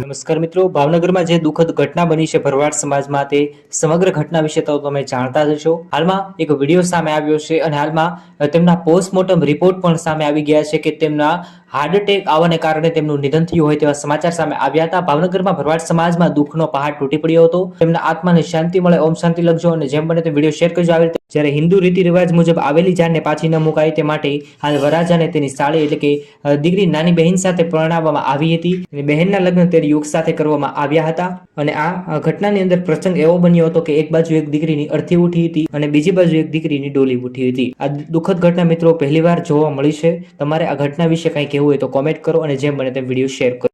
નમસ્કાર મિત્રો, ભાવનગરમાં જે દુઃખદ ઘટના બની છે ભરવાડ સમાજમાં તે સમગ્ર ઘટના વિશે તો તમે જાણતા જ હશો. હાલમાં એક વીડિયો સામે આવ્યો છે અને હાલમાં તેમના પોસ્ટમોર્ટમ રિપોર્ટ પણ સામે આવી ગયા છે કે તેમના હાર્ટ એટેક આવવાને કારણે તેમનું નિધન થયું હોય તેવા સમાચાર સામે આવ્યા હતા. ભાવનગરમાં ભરવાડ સમાજમાં દુઃખનો પહાડ તૂટી પડ્યો હતો. તેમના આત્માને શાંતિ મળે, ઓમ શાંતિ લખજો અને જેમ બને તે વીડિયો શેર કરજો. આવી જ્યારે હિન્દુ રીતિ રિવાજ મુજબ આવેલી જાનને પાછી ન મુકાય તે માટે હાલ વરાજાને તેની સાળી એટલે કે દીકરી નાની બહેન સાથે પરણાવવામાં આવી હતી. અને બહેનના લગ્ન તેની યુગ સાથે કરવામાં આવ્યા હતા અને આ ઘટનાની અંદર પ્રસંગ એવો બન્યો હતો કે એક બાજુ એક દીકરીની અડધી ઉઠી હતી અને બીજી બાજુ એક દીકરીની ડોલી ઉઠી હતી. આ દુઃખદ ઘટના મિત્રો પહેલીવાર જોવા મળી છે. તમારે આ ઘટના વિશે કંઈ કહેવું હોય તો કોમેન્ટ કરો અને જેમ બને તેમ વીડિયો શેર કરો.